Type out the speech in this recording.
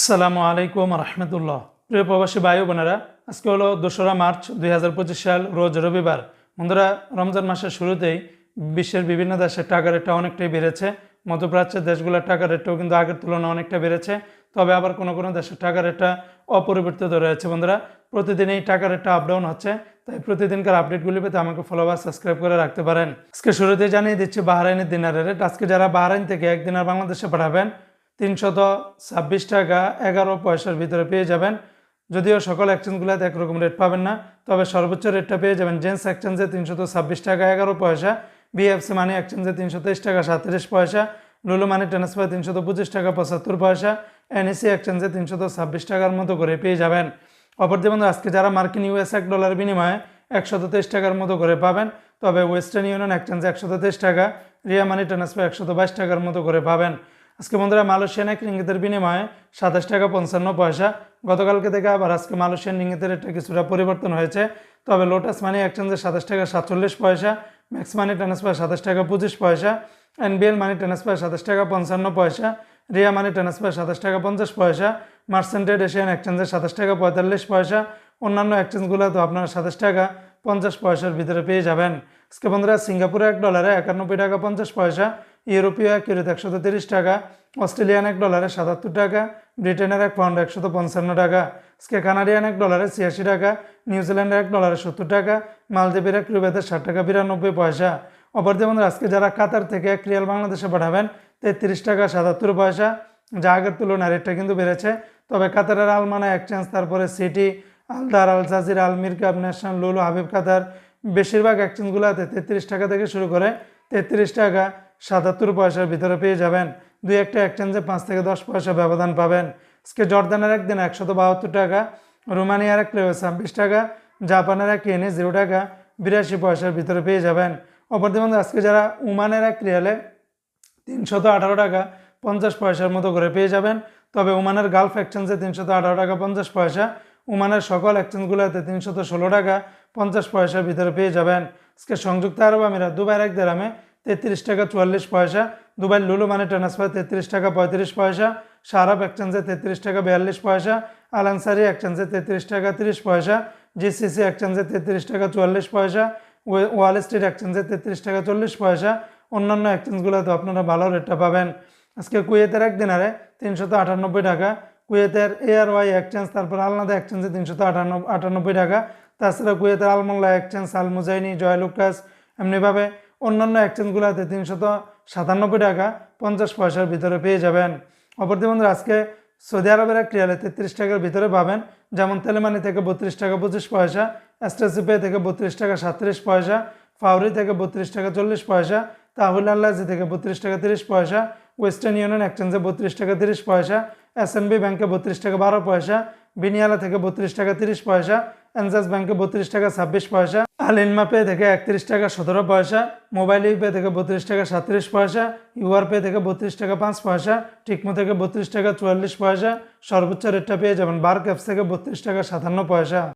আসসালামু আলাইকুম রহমতুল্লাহ। প্রিয় প্রবাসী ভাই বোনেরা, আজকে হলো দোসরা মার্চ দুই হাজার পঁচিশ সাল, রোজ রবিবার। বন্ধুরা, রমজান মাসের শুরুতেই বিশ্বের বিভিন্ন দেশের টাকা রেটটা অনেকটাই বেড়েছে। মধ্যপ্রাচ্যের দেশগুলোর টাকা রেটটাও কিন্তু আগের তুলনায় অনেকটা বেড়েছে। তবে আবার কোনো কোনো দেশের টাকা রেটটা অপরিবর্তিত রয়েছে। বন্ধুরা প্রতিদিন এই টাকা রেটটা আপ ডাউন হচ্ছে, তাই প্রতিদিনকার আপডেটগুলি পেতে আমাকে ফলো বা সাবস্ক্রাইব করে রাখতে পারেন। আজকে শুরুতে জানিয়ে দিচ্ছি বাহরাইনের দিনারের রেট আজকে যারা বাহরাইন থেকে এক দিনার বাংলাদেশে পাঠাবেন তিনশত ছাব্বিশ টাকা এগারো পয়সার ভিতরে পেয়ে যাবেন। যদিও সকল এক্সচেঞ্জগুলোতে একরকম রেট পাবেন না, তবে সর্বোচ্চ রেটটা পেয়ে যাবেন জেন্টস এক্সচেঞ্জে তিনশত ছাব্বিশ টাকা এগারো পয়সা বিএফসি মানি এক্সচেঞ্জে তিনশো তেইশ টাকা সাতত্রিশ পয়সা লুলু মানি ট্রান্সফার তিনশত পঁচিশ টাকা পঁচাত্তর পয়সা এনএসি এক্সচেঞ্জে তিনশত ছাব্বিশ টাকার মতো করে পেয়ে যাবেন। অপরদি বন্ধু, আজকে যারা মার্কিন ইউএস এক ডলার বিনিময়ে একশত তেইশ টাকার মতো করে পাবেন, তবে ওয়েস্টার্ন ইউনিয়ন এক্সচেঞ্জে একশত তেইশ টাকা, রিয়া মানি ট্রান্সফার একশত বাইশ টাকার মতো করে পাবেন। আজকে বন্ধুরা মালয়েশিয়ান এক রিঙ্গিতের বিনিময়ে সাতাশ টাকা পঞ্চান্ন পয়সা। গতকালকে থেকে আবার আজকে মালয়েশিয়ান রিঙ্গিতের একটা কিছুটা পরিবর্তন হয়েছে। তবে লোটাস মানি এক্সচেঞ্জে সাতাশ টাকা সাতচল্লিশ পয়সা ম্যাক্স মানি ট্রান্সফার সাতাশ টাকা পঁচিশ পয়সা এনবিএল মানি ট্রান্সফার সাতাশ টাকা পঞ্চান্ন পয়সা রিয়া মানি ট্রান্সফার সাতাশ টাকা পঞ্চাশ পয়সা মার্সেন্টেড এশিয়ান এক্সচেঞ্জে সাতাশ টাকা পঁয়তাল্লিশ পয়সা। অন্যান্য এক্সচেঞ্জগুলো তো আপনারা সাতাশ টাকা পঞ্চাশ পয়সার ভিতরে পেয়ে যাবেন। আজকে বন্ধুরা সিঙ্গাপুরে এক ডলারে একানব্বই টাকা পঞ্চাশ পয়সা ইউরোপীয় এক ইউরোতে একশত তিরিশ টাকা, অস্ট্রেলিয়ান এক ডলারে সাতাত্তর টাকা, ব্রিটেনের এক পাউন্ড একশত পঞ্চান্ন টাকা, আজকে কানাডিয়ান এক ডলারে ছিয়াশি টাকা নিউজিল্যান্ডের এক ডলারে সত্তর টাকা, মালদ্বীপের এক রুবেতে ষাট টাকা বিরানব্বই পয়সা। অপরদি বন্ধুরা, আজকে যারা কাতার থেকে এক রিয়াল বাংলাদেশে পাঠাবেন, তেত্রিশ টাকা সাতাত্তর পয়সা। যা আগের তুলনায় রেটটা কিন্তু বেড়েছে। তবে কাতারের আলমানা এক্সচেঞ্জ তারপরে city Aldar al Jazeera, al Mirqab national, Lulu, Habib Qatar, বেশিরভাগ এক্সচেঞ্জগুলোতে তেত্রিশ টাকা থেকে শুরু করে তেত্রিশ টাকা। সাতাত্তর পয়সার ভিতরে পেয়ে যাবেন। দুই একটা এক্সচেঞ্জে পাঁচ থেকে দশ পয়সা ব্যবধান পাবেন। আজকে জর্দানের একদিন একশত বাহাত্তর টাকা, রোমানিয়ার এক প্লেয়ার ছাব্বিশ টাকা, জাপানের এক এনে জিরো টাকা, বিরাশি পয়সার ভিতরে পেয়ে যাবেন। অপরদিকে আজকে যারা উমানের এক রিয়ালে তিনশত আঠারো টাকা, পঞ্চাশ পয়সার মতো করে পেয়ে যাবেন। তবে ওমানের গালফ এক্সচেঞ্জে তিনশত আঠারো টাকা, পঞ্চাশ পয়সা, ওমানের সকল এক্সচেঞ্জগুলোতে তিনশত ষোলো টাকা, পঞ্চাশ পয়সার ভিতরে পেয়ে যাবেন। আজকে সংযুক্ত আরব আমিরাত দুবাইয়ের এক দেরামে তেত্রিশ টাকা চুয়াল্লিশ পয়সা। দুবাই লুলু মানে ট্রান্সফার তেত্রিশ টাকা পঁয়ত্রিশ পয়সা। সারাপ এক্সচেঞ্জে তেত্রিশ টাকা বিয়াল্লিশ পয়সা। আলানসারি এক্সচেঞ্জে তেত্রিশ টাকা তিরিশ পয়সা। জিসিসি এক্সচেঞ্জে তেত্রিশ টাকা চুয়াল্লিশ পয়সা। ওয়াল স্ট্রিট এক্সচেঞ্জে তেত্রিশ টাকা চল্লিশ পয়সা। অন্যান্য এক্সচেঞ্জগুলোতে আপনারা ভালো রেটটা পাবেন। আজকে কুয়েতের এক দিনারে তিনশত আটানব্বই টাকা। কুয়েতের এয়ার ওয়াই এক্সচেঞ্জ তারপর আলনাদা এক্সচেঞ্জে তিনশত আটানব্বই আটানব্বই টাকা। তাছাড়া কুয়েতের আলমোল্লা এক্সচেঞ্জ আল মুজাইনি জয়লুকাস এমনিভাবে অন্যান্য এক্সচেঞ্জগুলোতে তিনশত সাতানব্বই টাকা পঞ্চাশ পয়সার ভিতরে পেয়ে যাবেন। অপরদি বন্ধুরা, আজকে সৌদি আরবের এক রিয়ালে তেত্রিশ টাকার ভিতরে পাবেন। যেমন তেলেমানি থেকে বত্রিশ টাকা পঁচিশ পয়সা এসটিসি থেকে বত্রিশ টাকা সাতত্রিশ পয়সা, ফাউরি থেকে বত্রিশ টাকা চল্লিশ পয়সা, তাহুল আল্লাজি থেকে বত্রিশ টাকা তিরিশ পয়সা, ওয়েস্টার্ন ইউনিয়ন এক্সচেঞ্জে বত্রিশ টাকা তিরিশ পয়সা এসএনবি ব্যাংকে বত্রিশ টাকা বারো পয়সা, বিনিয়ালা থেকে বত্রিশ টাকা তিরিশ পয়সা এনজাস ব্যাংকে বত্রিশ টাকা ছাব্বিশ পয়সা আল ইনমা পে থেকে একত্রিশ টাকা সতেরো পয়সা, মোবাইল পে থেকে বত্রিশ টাকা সাতত্রিশ পয়সা, ইউআর পে থেকে বত্রিশ টাকা পাঁচ পয়সা, টিকমো থেকে বত্রিশ টাকা চুয়াল্লিশ পয়সা, সর্বোচ্চ রেটটা পেয়ে যাবেন বার ক্যাপস থেকে বত্রিশ টাকা সাতান্ন পয়সা।